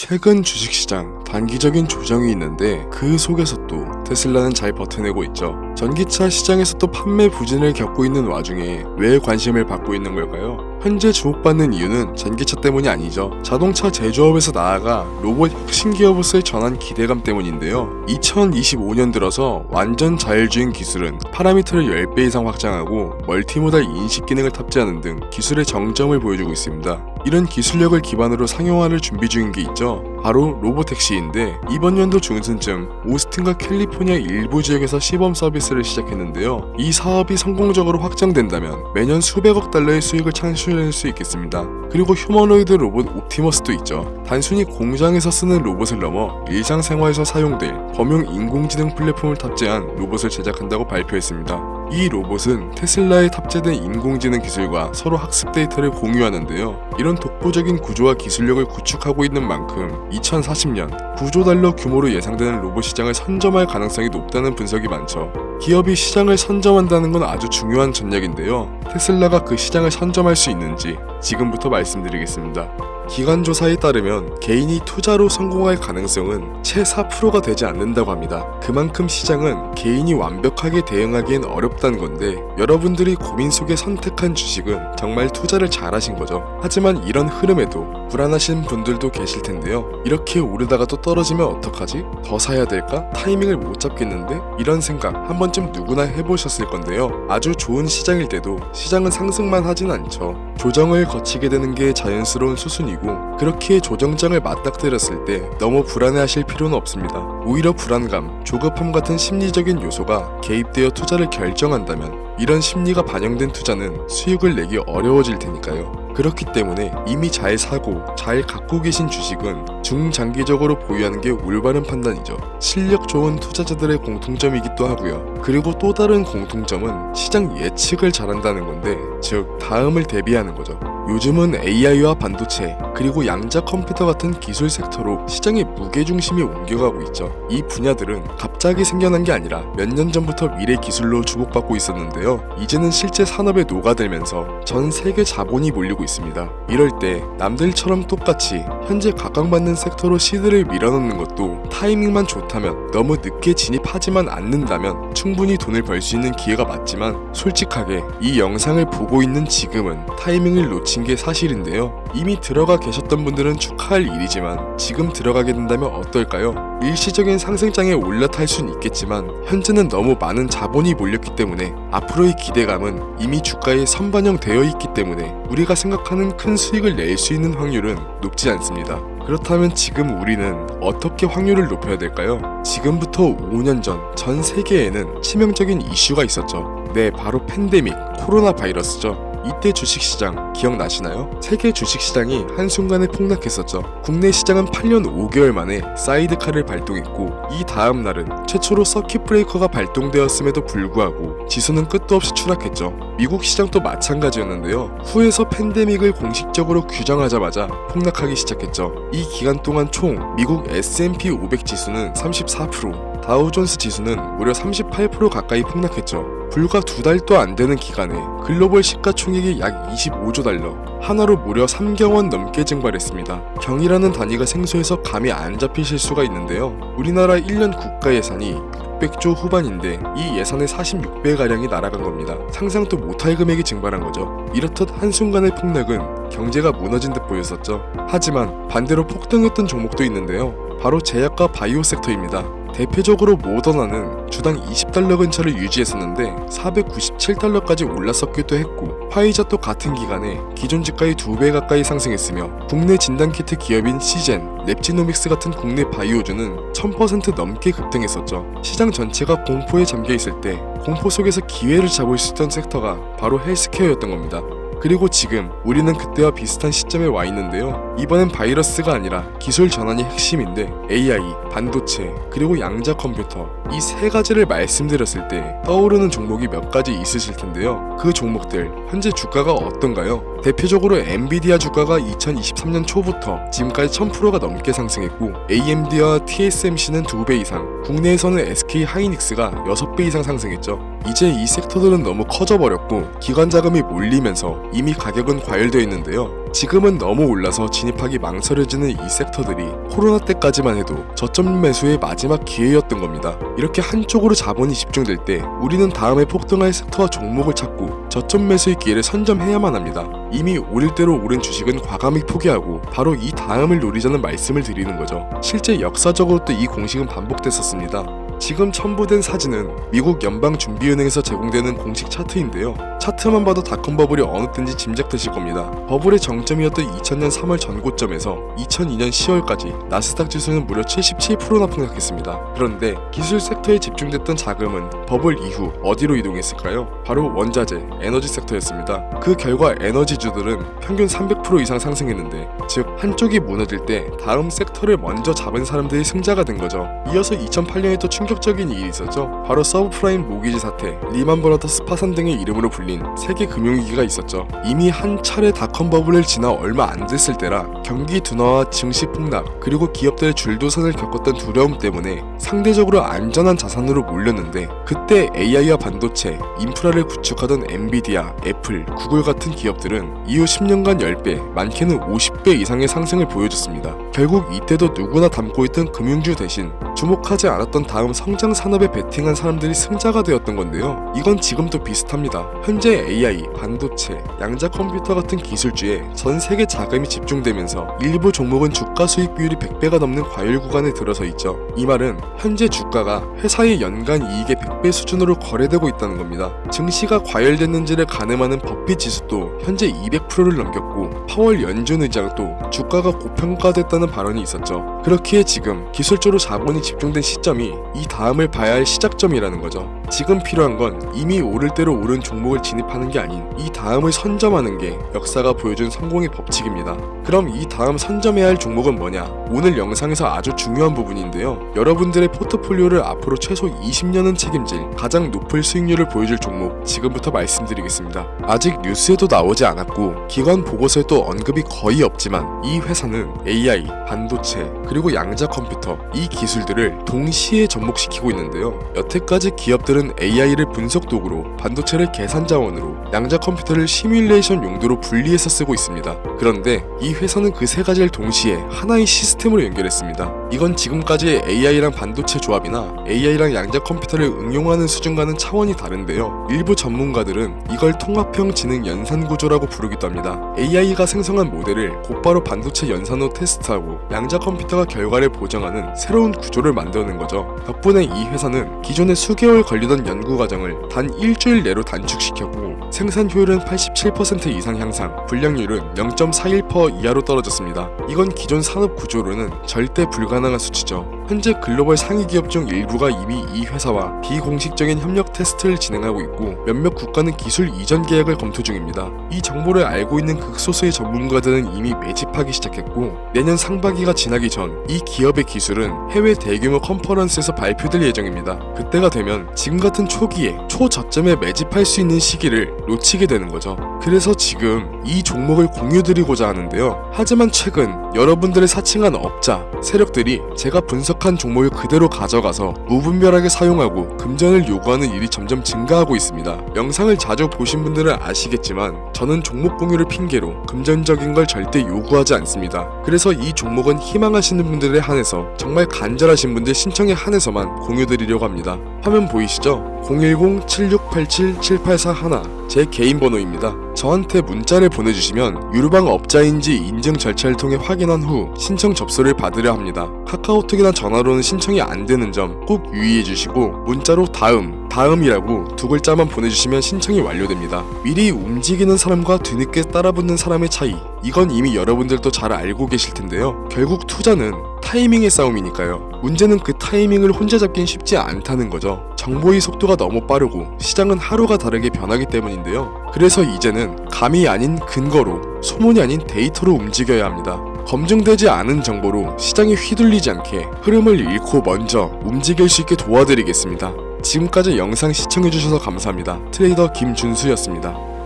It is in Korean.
최근 주식시장 단기적인 조정이 있는데 그 속에서 또 테슬라는 잘 버텨내고 있죠. 전기차 시장에서 또 판매 부진을 겪고 있는 와중에 왜 관심을 받고 있는 걸까요? 현재 주목받는 이유는 전기차 때문이 아니죠. 자동차 제조업에서 나아가 로봇 혁신 기업으로서의 전환 기대감 때문인데요. 2025년 들어서 완전 자율주행 기술은 파라미터를 10배 이상 확장하고 멀티모달 인식 기능을 탑재하는 등 기술의 정점을 보여주고 있습니다. 이런 기술력을 기반으로 상용화를 준비 중인 게 있죠. 바로 로보택시인데 이번 연도 중순쯤 오스틴과 캘리포니아 일부 지역에서 시범 서비스를 시작했는데요. 이 사업이 성공적으로 확장된다면 매년 수백억 달러의 수익을 창출 할 수 있겠습니다. 그리고 휴머노이드 로봇 옵티머스도 있죠. 단순히 공장에서 쓰는 로봇을 넘어 일상생활에서 사용될 범용 인공지능 플랫폼을 탑재한 로봇을 제작한다고 발표했습니다. 이 로봇은 테슬라에 탑재된 인공지능 기술과 서로 학습 데이터를 공유하는데요. 이런 독보적인 구조와 기술력을 구축하고 있는 만큼 2040년 9조 달러 규모로 예상되는 로봇 시장을 선점할 가능성이 높다는 분석이 많죠. 기업이 시장을 선점한다는 건 아주 중요한 전략인데요. 테슬라가 그 시장을 선점할 수 있는지 지금부터 말씀드리겠습니다. 기관 조사에 따르면 개인이 투자로 성공할 가능성은 채 4%가 되지 않는다고 합니다. 그만큼 시장은 개인이 완벽하게 대응하기엔 어렵다는 건데 여러분들이 고민 속에 선택한 주식은 정말 투자를 잘하신 거죠. 하지만 이런 흐름에도 불안하신 분들도 계실 텐데요. 이렇게 오르다가 또 떨어지면 어떡하지? 더 사야 될까? 타이밍을 못 잡겠는데? 이런 생각 한 번쯤 누구나 해보셨을 건데요. 아주 좋은 시장일 때도 시장은 상승만 하진 않죠. 조정을 거치게 되는 게 자연스러운 수순이고 그렇게 조정장을 맞닥뜨렸을 때 너무 불안해하실 필요는 없습니다. 오히려 불안감, 조급함 같은 심리적인 요소가 개입되어 투자를 결정한다면 이런 심리가 반영된 투자는 수익을 내기 어려워질 테니까요. 그렇기 때문에 이미 잘 사고 잘 갖고 계신 주식은 중장기적으로 보유하는 게 올바른 판단이죠. 실력 좋은 투자자들의 공통점이기도 하고요. 그리고 또 다른 공통점은 시장 예측을 잘한다는 건데, 즉 다음을 대비하는 거죠. 요즘은 AI와 반도체, 그리고 양자 컴퓨터 같은 기술 섹터로 시장의 무게중심이 옮겨가고 있죠. 이 분야들은 갑자기 생겨난 게 아니라 몇 년 전부터 미래 기술로 주목받고 있었는데요. 이제는 실제 산업에 녹아들면서 전 세계 자본이 몰리고 있습니다. 이럴 때 남들처럼 똑같이 현재 각광받는 섹터로 시드를 밀어넣는 것도 타이밍만 좋다면 너무 늦게 진입하지만 않는다면 충분히 돈을 벌 수 있는 기회가 맞지만 솔직하게 이 영상을 보고 있는 지금은 타이밍을 놓친 게 사실인데요. 이미 들어가 계셨던 분들은 축하할 일이지만 지금 들어가게 된다면 어떨까요? 일시적인 상승장에 올라탈 순 있겠지만 현재는 너무 많은 자본이 몰렸기 때문에 앞으로의 기대감은 이미 주가에 선반영되어 있기 때문에 우리가 생각하는 큰 수익을 낼 수 있는 확률은 높지 않습니다. 그렇다면 지금 우리는 어떻게 확률을 높여야 될까요? 지금부터 5년 전 전 세계에는 치명적인 이슈가 있었죠. 네, 바로 팬데믹, 코로나 바이러스죠. 이때 주식시장 기억나시나요? 세계 주식시장이 한순간에 폭락했었죠. 국내 시장은 8년 5개월 만에 사이드카를 발동했고 이 다음 날은 최초로 서킷 브레이커가 발동되었음에도 불구하고 지수는 끝도 없이 추락했죠. 미국 시장도 마찬가지였는데요. 후에서 팬데믹을 공식적으로 규정하자마자 폭락하기 시작했죠. 이 기간 동안 총 미국 S&P 500 지수는 34%, 다우존스 지수는 무려 38% 가까이 폭락했죠. 불과 두 달도 안 되는 기간에 글로벌 시가총액이 약 25조 달러, 하나로 무려 3경 원 넘게 증발했습니다. 경이라는 단위가 생소해서 감이 안 잡히실 수가 있는데요. 우리나라 1년 국가 예산이 600조 후반인데 이 예산의 46배가량이 날아간 겁니다. 상상도 못할 금액이 증발한 거죠. 이렇듯 한순간의 폭락은 경제가 무너진 듯 보였었죠. 하지만 반대로 폭등했던 종목도 있는데요. 바로 제약과 바이오 섹터입니다. 대표적으로 모더나는 주당 20달러 근처를 유지했었는데 497달러까지 올랐었기도 했고 화이자도 같은 기간에 기존 주가의 2배 가까이 상승했으며 국내 진단키트 기업인 시젠, 랩지노믹스 같은 국내 바이오주는 1000% 넘게 급등했었죠. 시장 전체가 공포에 잠겨 있을 때 공포 속에서 기회를 잡을 수 있던 섹터가 바로 헬스케어였던 겁니다. 그리고 지금 우리는 그때와 비슷한 시점에 와 있는데요. 이번엔 바이러스가 아니라 기술 전환이 핵심인데 AI, 반도체, 그리고 양자 컴퓨터 이 세 가지를 말씀드렸을 때 떠오르는 종목이 몇 가지 있으실 텐데요. 그 종목들 현재 주가가 어떤가요? 대표적으로 엔비디아 주가가 2023년 초부터 지금까지 1000%가 넘게 상승했고 AMD와 TSMC는 2배 이상, 국내에서는 SK 하이닉스가 6배 이상 상승했죠. 이제 이 섹터들은 너무 커져버렸고 기관 자금이 몰리면서 이미 가격은 과열되어 있는데요. 지금은 너무 올라서 진입하기 망설여지는 이 섹터들이 코로나 때까지만 해도 저점 매수의 마지막 기회였던 겁니다. 이렇게 한쪽으로 자본이 집중될 때 우리는 다음에 폭등할 섹터와 종목을 찾고 저점 매수의 기회를 선점해야만 합니다. 이미 오를 대로 오른 주식은 과감히 포기하고 바로 이 다음을 노리자는 말씀을 드리는 거죠. 실제 역사적으로도 이 공식은 반복됐었습니다. 지금 첨부된 사진은 미국 연방준비은행에서 제공되는 공식 차트인데요. 차트만 봐도 닷컴 버블이 어느 때인지 짐작되실 겁니다. 버블의 정점이었던 2000년 3월 전고점에서 2002년 10월까지 나스닥 지수는 무려 77%나 폭락했습니다. 그런데 기술 섹 터에 집중됐던 자금은 버블 이후 어디로 이동했을까요? 바로 원자재, 에너지 섹터였습니다. 그 결과 에너지주들은 평균 300% 이상 상승했는데, 즉 한쪽이 무너질 때 다음 섹터를 먼저 잡은 사람들이 승자가 된 거죠. 이어서 2008년에 또 충격적인 일이 있었죠. 바로 서브프라임 모기지 사태, 리만 브라더 스 파산 등의 이름으로 불린 세계 금융위기가 있었죠. 이미 한 차례 닷컴 버블을 지나 얼마 안 됐을 때라 경기 둔화와 증시 폭락 그리고 기업들의 줄도선을 겪었던 두려움 때문에 상대적으로 안전한 자산으로 몰렸는데 그때 AI와 반도체, 인프라를 구축하던 엔비디아, 애플, 구글 같은 기업들은 이후 10년간 10배, 많게는 50배 이상의 상승을 보여줬습니다. 결국 이때도 누구나 담고 있던 금융주 대신 주목하지 않았던 다음 성장 산업에 베팅한 사람들이 승자가 되었던 건데요. 이건 지금도 비슷합니다. 현재 AI, 반도체, 양자 컴퓨터 같은 기술주에 전 세계 자금이 집중되면서 일부 종목은 주가 수익 비율이 100배가 넘는 과열 구간에 들어서 있죠. 이 말은 현재 주가가 회사의 연간 이익의 100배 수준으로 거래되고 있다는 겁니다. 증시가 과열됐는지를 가늠하는 버핏 지수도 현재 200%를 넘겼고 파월 연준 의장도 주가가 고평가됐다는 발언이 있었죠. 그렇기에 지금 기술적으로 자본이 집중된 시점이 이 다음을 봐야 할 시작점이라는 거죠. 지금 필요한 건 이미 오를 대로 오른 종목을 진입하는 게 아닌 이 다음을 선점하는 게 역사가 보여준 성공의 법칙입니다. 그럼 이 다음 선점해야 할 종목은 뭐냐? 오늘 영상에서 아주 중요한 부분인데요. 여러분들의 포트폴리오를 앞으로 최소 20년은 책임질 가장 높은 수익률을 보여줄 종목 지금부터 말씀드리겠습니다. 아직 뉴스에도 나오지 않았고 기관 보고서에도 언급이 거의 없지만 이 회사는 AI, 반도체, 그리고 양자 컴퓨터 이 기술들을 동시에 접목시키고 있는데요. 여태까지 기업들은 AI를 분석 도구로 반도체를 계산 자원으로 양자 컴퓨터를 시뮬레이션 용도로 분리해서 쓰고 있습니다. 그런데 이 회사는 그 세 가지를 동시에 하나의 시스템으로 연결했습니다. 이건 지금까지의 AI랑 반도체 조합이나 AI랑 양자 컴퓨터를 응용하는 수준과는 차원이 다른데요. 일부 전문가들은 이걸 통합형 지능 연산 구조라고 부르기도 합니다. AI가 생성한 모델을 곧바로 반도체 연산으로 테스트하고 양자 컴퓨터가 결과를 보정하는 새로운 구조를 만드는 거죠. 덕분에 이 회사는 기존에 수개월 걸리던 연구 과정을 단 일주일 내로 단축시켰고 생산 효율은 87% 이상 향상, 불량률은 0.41% 이하로 떨어졌습니다. 이건 기존 산업 구조로는 절대 불가능한 수치죠. 현재 글로벌 상위 기업 중 일부가 이미 이 회사와 비공식적인 협력 테스트를 진행하고 있고 몇몇 국가는 기술 이전 계약을 검토 중입니다. 이 정보를 알고 있는 극소수의 전문가들은 이미 매집하기 시작했고 내년 상반기가 지나기 전 이 기업의 기술은 해외 대규모 컨퍼런스에서 발표될 예정입니다. 그때가 되면 지금 같은 초기에 초저점에 매집할 수 있는 시기를 놓치게 되는 거죠. 그래서 지금 이 종목을 공유드리고자 하는데요. 하지만 최근 여러분들을 사칭한 업자, 세력들이 제가 분석 한 종목을 그대로 가져가서 무분별하게 사용하고 금전을 요구하는 일이 점점 증가하고 있습니다. 영상을 자주 보신 분들은 아시겠지만 저는 종목 공유를 핑계로 금전적인 걸 절대 요구하지 않습니다. 그래서 이 종목은 희망하시는 분들에 한해서 정말 간절하신 분들 신청에 한해서만 공유드리려고 합니다. 화면 보이시죠? 010-7687-7841 제 개인 번호입니다. 저한테 문자를 보내주시면 유르방 업자인지 인증 절차를 통해 확인한 후 신청 접수를 받으려 합니다. 카카오톡이나 전화로는 신청이 안 되는 점 꼭 유의해 주시고 문자로 다음, 다음이라고 두 글자만 보내주시면 신청이 완료됩니다. 미리 움직이는 사람과 뒤늦게 따라붙는 사람의 차이 이건 이미 여러분들도 잘 알고 계실 텐데요. 결국 투자는 타이밍의 싸움이니까요. 문제는 그 타이밍을 혼자 잡긴 쉽지 않다는 거죠. 정보의 속도가 너무 빠르고 시장은 하루가 다르게 변하기 때문인데요. 그래서 이제는 감이 아닌 근거로 소문이 아닌 데이터로 움직여야 합니다. 검증되지 않은 정보로 시장이 휘둘리지 않게 흐름을 잃고 먼저 움직일 수 있게 도와드리겠습니다. 지금까지 영상 시청해주셔서 감사합니다. 트레이더 김준수였습니다.